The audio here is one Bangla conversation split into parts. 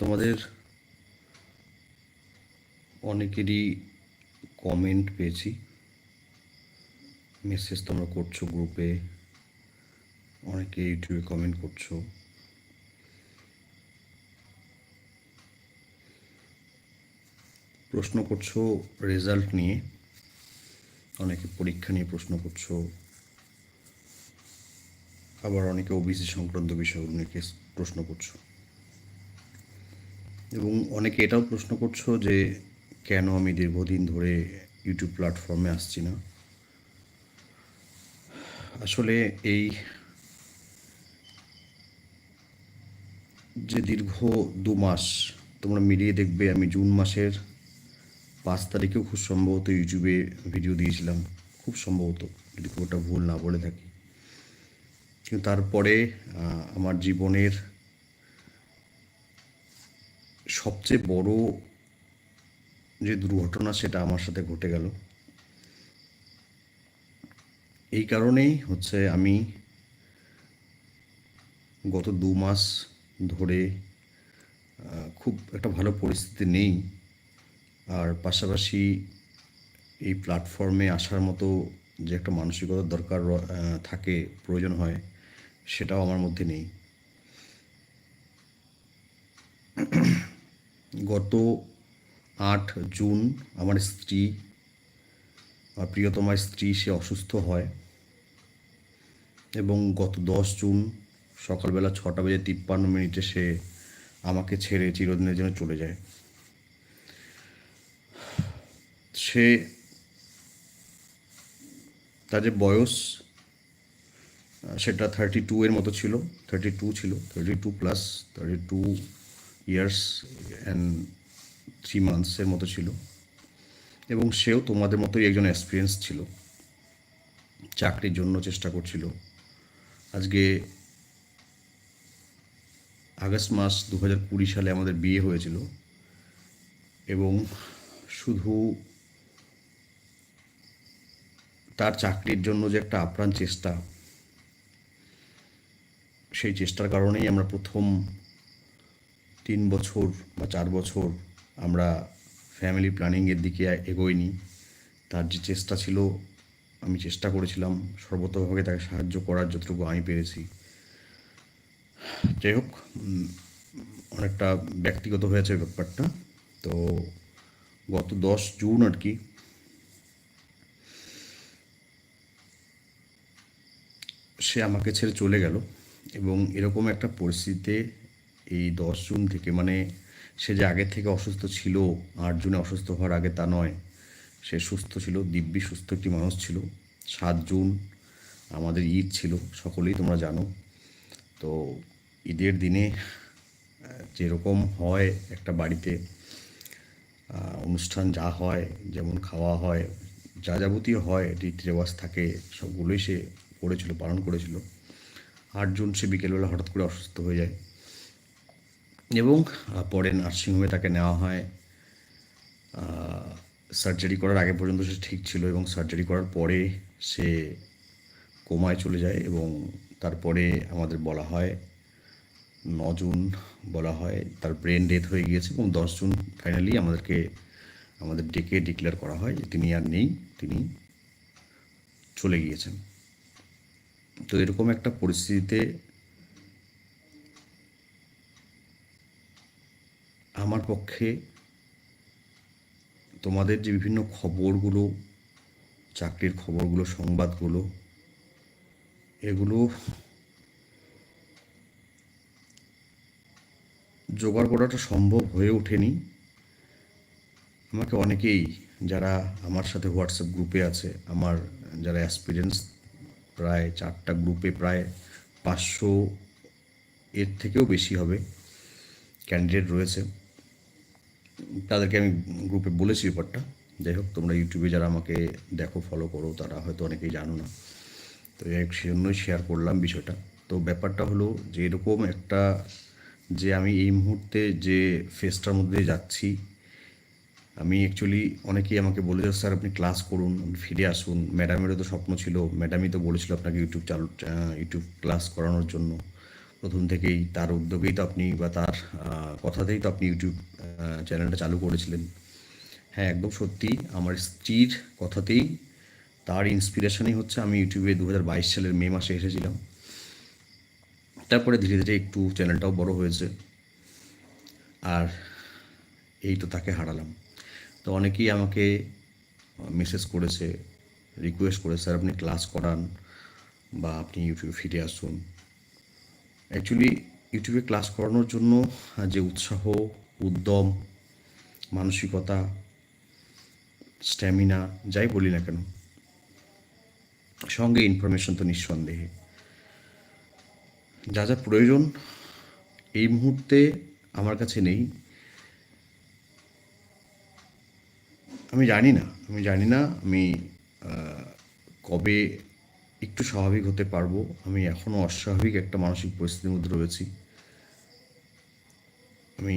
তোমাদের অনেকেরই কমেন্ট পেয়েছি। মেসেজ তোমরা করছ গ্রুপে অনেকে ইউটিউবে কমেন্ট করছ। প্রশ্ন করছ রেজাল্ট নিয়ে, অনেকে পরীক্ষা নিয়ে প্রশ্ন করছ। আবার অনেকে ওবিসি সংক্রান্ত বিষয়গুলো নিয়ে প্রশ্ন করছ। এবং অনেকে এটাও প্রশ্ন করছ যে কেন আমি দীর্ঘদিন ধরে ইউটিউব প্ল্যাটফর্মে আসছি না? আসলে এই যে দীর্ঘ দু মাস তোমরা মিলিয়ে দেখবে, আমি জুন মাসের পাঁচ তারিখেও খুব সম্ভবত ইউটিউবে ভিডিও দিয়েছিলাম। খুব সম্ভবত, যদি খুব ভুল না বলে থাকি। কিন্তু তারপরে আমার জীবনের সবচেয়ে বড় যে দুর্ঘটনা সেটা আমার সাথে ঘটে গেল। এই কারণেই হচ্ছে আমি গত দু মাস ধরে খুব একটা ভালো পরিস্থিতি নেই। আর পাশাপাশি এই প্ল্যাটফর্মে আসার মতো যে একটা মানসিকতার দরকার থাকে, প্রয়োজন হয়, সেটাও আমার মধ্যে নেই। গত আট জুন আমার স্ত্রী, আমার প্রিয়তমার স্ত্রী, সে অসুস্থ হয় এবং গত দশ জুন সকালবেলা ছটা বেজে তিপ্পান্ন মিনিটে সে আমাকে ছেড়ে চিরদিনের জন্য চলে যায়। সে তার যে বয়স, সেটা থার্টি টু এর মতো ছিল থার্টি টু ছিল thirty two plus thirty two years and three মান্থসের মতো ছিল। এবং সেও তোমাদের মতোই একজন এক্সপিরিয়েন্স ছিল। চাকরির জন্য চেষ্টা করছিল। আজকে আগস্ট মাস দু কুড়ি সালে আমাদের বিয়ে হয়েছিল। এবং শুধু তার চাকরির জন্য যে একটা আপ্রাণ চেষ্টা, সেই চেষ্টার কারণেই আমরা প্রথম তিন বছর বা চার বছর আমরা ফ্যামিলি প্ল্যানিংয়ের দিকে এগোইনি। তার যে চেষ্টা ছিল, আমি চেষ্টা করেছিলাম সর্বতভাবে তাকে সাহায্য করার যতটুকু আমি পেরেছি। যাই হোক অনেকটা ব্যক্তিগত হয়েছে ব্যাপারটা। তো গত দশ জুন আর কি, সে আমাকে ছেড়ে চলে গেল এবং এরকম একটা পরিস্থিতিতে এই দশ জুন থেকে মানে সে যে আগে থেকে অসুস্থ ছিল, আট জুনে অসুস্থ হওয়ার আগে তা নয়। সে সুস্থ ছিল, দিব্যি সুস্থ একটি মানুষ ছিল। সাত জুন আমাদের ঈদ ছিল, সকলেই তোমরা জানো। তো ঈদের দিনে যেরকম হয় একটা বাড়িতে অনুষ্ঠান যা হয়, যেমন খাওয়া হয়, যা যাবতীয় হয় রীতি রেওয়াজ থাকে, সবগুলোই সে করেছিল, পালন করেছিল। আট জুন সে বিকেলবেলা হঠাৎ করে অসুস্থ হয়ে যায়। এবং পরে নার্সিংহোমে তাকে নেওয়া হয়। সার্জারি করার আগে পর্যন্ত সে ঠিক ছিল এবং সার্জারি করার পরে সে কোমায় চলে যায় এবং তারপরে আমাদের বলা হয় ন জুন বলা হয়, তার ব্রেন ডেথ হয়ে গিয়েছে এবং দশ জুন ফাইনালি আমাদেরকে, আমাদের ডেকে ডিক্লেয়ার করা হয় যে তিনি আর নেই, তিনি চলে গিয়েছেন। তো এরকম একটা পরিস্থিতিতে আমার পক্ষে তোমাদের যে বিভিন্ন খবরগুলো, চাকরির খবরগুলো, সংবাদগুলো, এগুলো জোগাড় করাটা সম্ভব হয়ে ওঠেনি। আমাকে অনেকেই যারা আমার সাথে হোয়াটসঅ্যাপ গ্রুপে আছে, আমার যারা অ্যাসপিরিয়েন্স প্রায় চারটা গ্রুপে প্রায় পাঁচশো এর থেকেও বেশি হবে, ক্যান্ডিডেট রয়েছে। তাদেরকে আমি গ্রুপে বলেছি ব্যাপারটা। যাই হোক, তোমরা ইউটিউবে যারা আমাকে দেখো ফলো করো, তারা হয়তো অনেকেই জানো না। তো যাই হোক, সেজন্যই শেয়ার করলাম বিষয়টা। তো ব্যাপারটা হলো যে এরকম একটা যে আমি এই মুহূর্তে যে ফেসটার মধ্যে যাচ্ছি, আমি অ্যাকচুয়ালি অনেকেই আমাকে বলে বলেছে, স্যার, আপনি ক্লাস করুন ফিরে আসুন। ম্যাডামেরও তো স্বপ্ন ছিল। ম্যাডামই তো বলেছিল আপনাকে ইউটিউব চালু ইউটিউব ক্লাস করানোর জন্য। প্রথম থেকেই তার উদ্যোগেই তো আপনি বা তার কথাতেই তো আপনি ইউটিউব চ্যানেলটা চালু করেছিলেন। হ্যাঁ একদম সত্যি আমার স্ত্রীর কথাতেই তার ইন্সপিরেশনই হচ্ছে আমি ইউটিউবে দু হাজার বাইশ সালের মে মাসে এসেছিলাম। তারপরে ধীরে ধীরে একটু চ্যানেলটাও বড় হয়েছে। আর এই তো তাকে হারালাম। তো অনেকেই আমাকে মেসেজ করেছে রিকোয়েস্ট করে স্যার, আপনি ক্লাস করান বা আপনি ইউটিউবে ফিরে আসুন। অ্যাকচুয়ালি ইউটিউবে ক্লাস করানোর জন্য যে উৎসাহ, উদ্যম, মানসিকতা স্ট্যামিনা যাই বলি না কেন, সঙ্গে ইনফরমেশন তো নিঃসন্দেহে। যা যা প্রয়োজন, এই মুহূর্তে আমার কাছে নেই। আমি জানি না, আমি জানি না আমি কবে একটু স্বাভাবিক হতে পারব। আমি এখনও অস্বাভাবিক একটা মানসিক পরিস্থিতির মধ্যে রয়েছি। আমি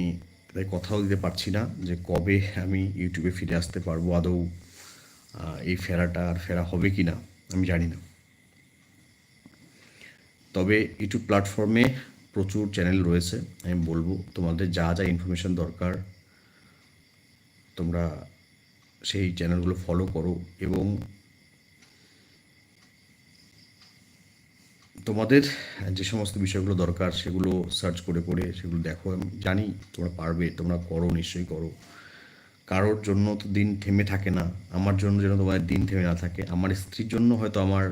তাই কথাও দিতে পারছি না যে কবে আমি ইউটিউবে ফিরে আসতে পারব আদৌ এই ফেরাটা আর ফেরা হবে কি না, আমি জানি না। তবে ইউটিউব প্ল্যাটফর্মে প্রচুর চ্যানেল রয়েছে, আমি বলব তোমাদের যা যা ইনফরমেশন দরকার, তোমরা সেই চ্যানেলগুলো ফলো করো এবং তোমাদের, যে সমস্ত বিষয়গুলো দরকার, সেগুলো সার্চ করে করে সেগুলো দেখো, আমি জানি তোমরা পারবে, তোমরা করো, নিশ্চয়ই করো। কারোর জন্য তো দিন থেমে থাকে না, আমার জন্য যেন তোমার দিন থেমে না থাকে। আমার স্ত্রীর জন্য হয়তো আমার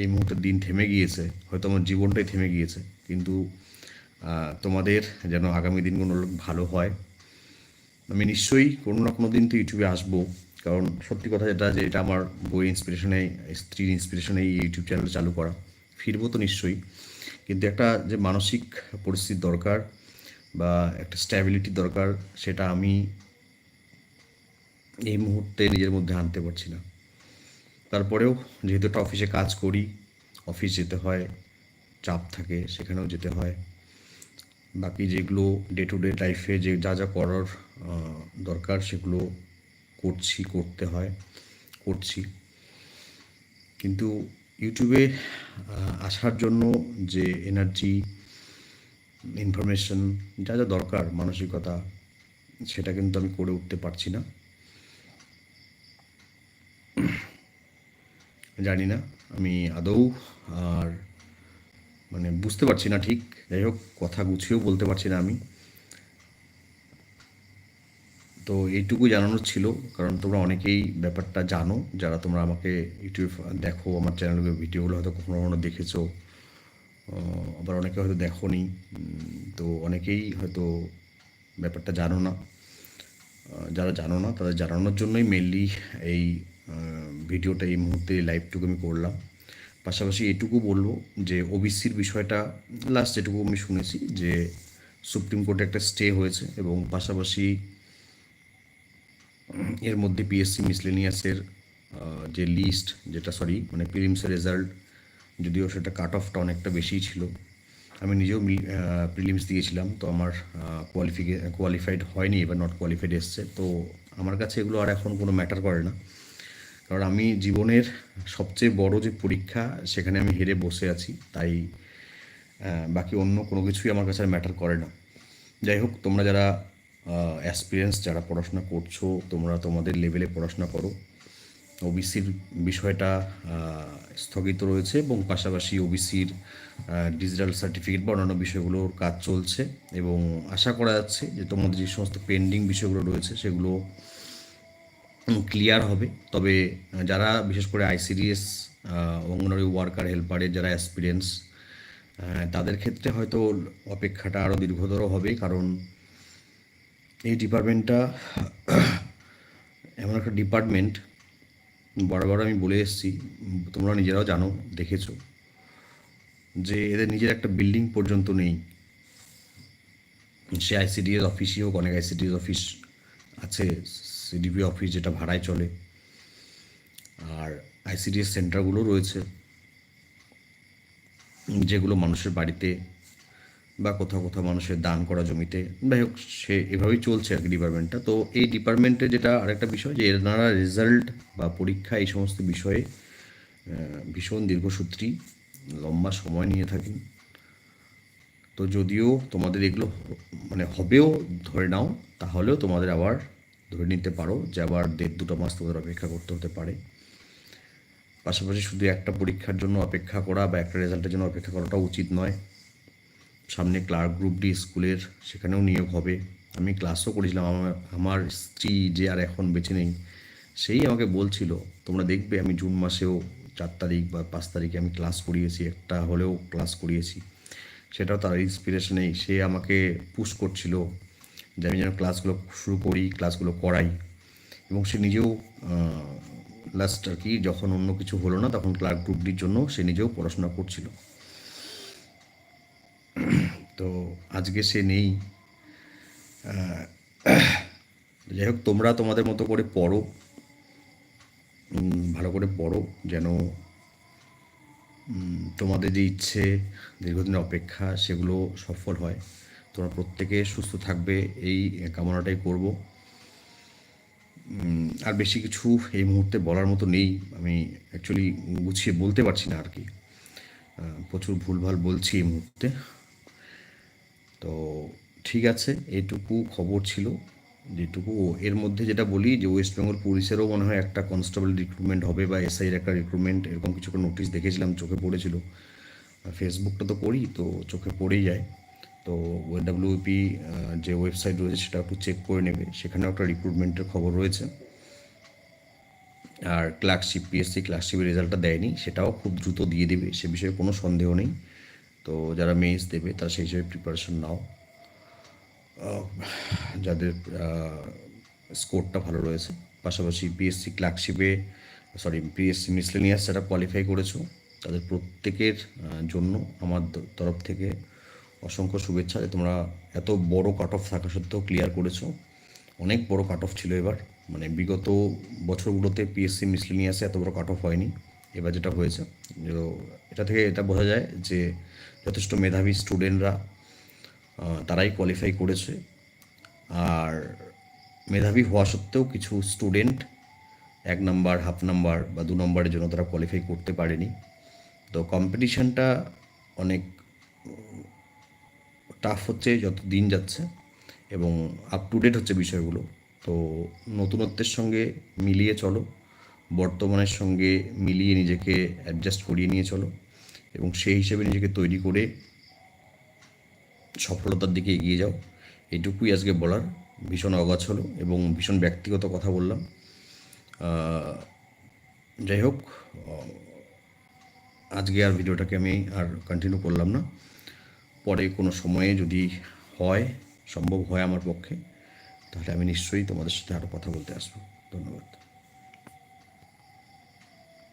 এই মুহূর্তে দিন থেমে গিয়েছে, হয়তো আমার জীবনটাই থেমে গিয়েছে, কিন্তু তোমাদের যেন আগামী দিনগুলো ভালো হয়। আমি নিশ্চয়ই কোনো না কোনো দিন তো ইউটিউবে আসব, কারণ সত্যি কথা যেটা, যে এটা আমার বই ইন্সপিরেশনে স্ত্রীর ইন্সপিরেশনে এই ইউটিউব চ্যানেল চালু করা। ফিরবো তো নিশ্চয়ই। কিন্তু একটা যে মানসিক পরিস্থিতির দরকার বা একটা স্ট্যাবিলিটির দরকার, সেটা আমি এই মুহূর্তে নিজের মধ্যে আনতে পারছি না। তারপরেও যেহেতু একটা অফিসে কাজ করি অফিস যেতে হয়, চাপ থাকে, সেখানেও যেতে হয়। বাকি যেগুলো ডে টু ডে লাইফে যে যা যা করার দরকার, সেগুলো করছি, করতে হয়, করছি। কিন্তু ইউটিউবে আসার জন্য যে এনার্জি ইনফরমেশন যা যা দরকার মানসিকতা, সেটা কিন্তু আমি করে উঠতে পারছি না। জানি না, আমি আদৌ, আর মানে বুঝতে পারছি না ঠিক। যাই হোক, কথা গুছিয়েও বলতে পারছি না আমি। তো এইটুকু জানানোর ছিল কারণ তোমরা অনেকেই ব্যাপারটা জানো। যারা তোমরা আমাকে ইউটিউব দেখো আমার চ্যানেলের ভিডিওগুলো হয়তো কখনো কখনো দেখেছ আবার অনেকে হয়তো দেখোনি। উম, তো অনেকেই হয়তো ব্যাপারটা জানো না। যারা জানো না তাদের জানানোর জন্যই মেনলি এই ভিডিওটা এই মুহূর্তে লাইভটুকু আমি করলাম। পাশাপাশি এটুকু বলব যে ওবিসির বিষয়টা লাস্ট যেটুকু আমি শুনেছি যে সুপ্রিম কোর্টে একটা স্টে হয়েছে এবং পাশাপাশি এর মধ্যে পিএসসি মিসলেনিয়াসের যে লিস্ট যেটা সরি মানে প্রিলিমসের রেজাল্ট যদিও সেটা কাট অফটা অনেকটা বেশিই ছিল। আমি নিজেও প্রিলিমস দিয়েছিলাম, তো আমার কোয়ালিফিকে কোয়ালিফাইড হয়নি, এবার নট কোয়ালিফাইড এসছে। তো আমার কাছে এগুলো আর এখন কোনো ম্যাটার করে না। কারণ আমি জীবনের সবচেয়ে বড় যে পরীক্ষা, সেখানে আমি হেরে বসে আছি, তাই বাকি অন্য কোনো কিছুই আমার কাছে আর ম্যাটার করে না। যাই হোক, তোমরা যারা অ্যাসপিরিয়েন্স যারা পড়াশোনা করছ, তোমরা তোমাদের লেভেলে পড়াশোনা করো। ওবিসির বিষয়টা স্থগিত রয়েছে এবং পাশাপাশি ওবিসির ডিজিটাল সার্টিফিকেট বা অন্যান্য বিষয়গুলোর কাজ চলছে এবং আশা করা যাচ্ছে যে তোমাদের যে সমস্ত পেন্ডিং বিষয়গুলো রয়েছে, সেগুলো ক্লিয়ার হবে। তবে যারা, বিশেষ করে আইসিডিএস অঙ্গনওয়াড়ি ওয়ার্কার হেল্পারের যারা অ্যাসপিরিয়েন্স তাদের ক্ষেত্রে হয়তো অপেক্ষাটা আরও দীর্ঘতর হবে। কারণ এই ডিপার্টমেন্টটা এমন একটা ডিপার্টমেন্ট, বরাবর আমি বলে এসেছি, তোমরা নিজেরাও জানো, দেখেছ, যে এদের নিজের একটা বিল্ডিং পর্যন্ত নেই। সে আইসিডিএস অফিসই হোক, অনেক আইসিডিএস অফিস আছে, সিডিপি অফিস যেটা ভাড়ায় চলে, আর আইসিডিএস সেন্টারগুলো রয়েছে, যেগুলো মানুষের বাড়িতে বা কোথাও কোথাও মানুষের দান করা জমিতে। যাই হোক, সে এভাবেই চলছে আর কি ডিপার্টমেন্টটা তো এই ডিপার্টমেন্টে যেটা আরেকটা বিষয় যে এনারা রেজাল্ট বা পরীক্ষা এই সমস্ত বিষয়ে ভীষণ দীর্ঘসূত্রী, লম্বা সময় নিয়ে থাকেন তো যদিও তোমাদের এগুলো মানে হবেও ধরে নাও, তাহলেও তোমাদের আবার ধরে নিতে পারো যে, আবার দেড় দুটো মাস তোমাদের অপেক্ষা করতে হতে পারে। পাশাপাশি শুধু একটা পরীক্ষার জন্য অপেক্ষা করা বা একটা রেজাল্টের জন্য অপেক্ষা করাটা উচিত নয়। সামনে ক্লার্ক গ্রুপ ডি স্কুলের সেখানেও নিয়োগ হবে। আমি ক্লাসও করেছিলাম আমার আমার স্ত্রী যে আর এখন বেঁচে নেই, সেই আমাকে বলছিল, তোমরা দেখবে, আমি জুন মাসেও চার তারিখ বা পাঁচ তারিখে আমি ক্লাস করিয়েছি, একটা হলেও ক্লাস করিয়েছি। সেটাও তার ইন্সপিরেশনেই সে আমাকে পুশ করছিল যে আমি যেন ক্লাসগুলো শুরু করি, ক্লাসগুলো করাই। এবং সে নিজেও লাস্ট আর কি, যখন অন্য কিছু হলো না, তখন ক্লার্ক গ্রুপ ডির জন্য সে নিজেও পড়াশোনা করছিল। তো আজকে সে নেই। যাই হোক, তোমরা তোমাদের মতো করে পড়ো। ভালো করে পড়ো যেন তোমাদের যে ইচ্ছে, দীর্ঘদিনের অপেক্ষা, সেগুলো সফল হয়। তোমরা প্রত্যেকে সুস্থ থাকবে, এই কামনাটাই করব। আর বেশি কিছু এই মুহূর্তে বলার মতো নেই। আমি অ্যাকচুয়ালি গুছিয়ে বলতে পারছি না আর কি। প্রচুর ভুলভাল বলছি এই মুহূর্তে। তো ঠিক আছে, এটুকু খবর ছিল। যেটুকু এর মধ্যে যেটা বলি যে ওয়েস্ট বেঙ্গল পুলিশেরও মনে হয় একটা কনস্টেবল রিক্রুটমেন্ট হবে বা এসআইয়ের একটা রিক্রুটমেন্ট এরকম কিছু একটা নোটিশ দেখেছিলাম, চোখে পড়েছিল। ফেসবুকটা তো করি, তো চোখে পড়েই যায়। তো ওয়েডাব্লিউপি যে ওয়েবসাইট রয়েছে সেটা একটু চেক করে নেবে। সেখানেও একটা রিক্রুটমেন্টের খবর রয়েছে। আর ক্লার্কশিপ পিএসসি ক্লার্কশিপের রেজাল্টটা দেয়নি, সেটাও খুব দ্রুত দিয়ে দেবে, সে বিষয়ে কোনো সন্দেহ নেই। তো যারা মেইস দেবে, তারা সেই হিসেবে প্রিপারেশন নাও। যাদের স্কোরটা ভালো রয়েছে। পাশাপাশি পিএসসি ক্লার্কশিপে সরি পিএসসি মিসলেনিয়াস যারা কোয়ালিফাই করেছ, তাদের প্রত্যেকের জন্য আমার তরফ থেকে অসংখ্য শুভেচ্ছা। যে তোমরা এত বড় কাট অফ থাকা সত্ত্বেও ক্লিয়ার করেছ। অনেক বড় কাট অফ ছিল এবার। মানে বিগত বছরগুলোতে পিএসসি মিসলেনিয়াসে এত বড় কাট অফ হয়নি। এবার যেটা হয়েছে এটা থেকে এটা বোঝা যায় যে যথেষ্ট মেধাবী স্টুডেন্টরা তারাই কোয়ালিফাই করেছে। আর মেধাবী হওয়া সত্ত্বেও কিছু স্টুডেন্ট, এক নাম্বার, হাফ নাম্বার বা দু নম্বরের জন্য তারা কোয়ালিফাই করতে পারেনি। তো কম্পিটিশানটা অনেক টাফ হচ্ছে, যত দিন যাচ্ছে এবং আপ টু ডেট হচ্ছে বিষয়গুলো। তো নতুনত্বের সঙ্গে মিলিয়ে চলো, বর্তমানের সঙ্গে মিলিয়ে নিজেকে অ্যাডজাস্ট করিয়ে নিয়ে চলো। এবং সেই হিসেবে নিজেকে তৈরি করে সফলতার দিকে এগিয়ে যাও। এইটুকুই আজকে বলার। ভীষণ অগাছ হলো এবং ভীষণ ব্যক্তিগত কথা বললাম। যাই হোক আজকে আর ভিডিওটাকে আমি আর কন্টিনিউ করলাম না। পরে কোনো সময়ে যদি হয়, সম্ভব হয় আমার পক্ষে, তাহলে আমি নিশ্চয়ই তোমাদের সাথে আরও কথা বলতে আসব। ধন্যবাদ।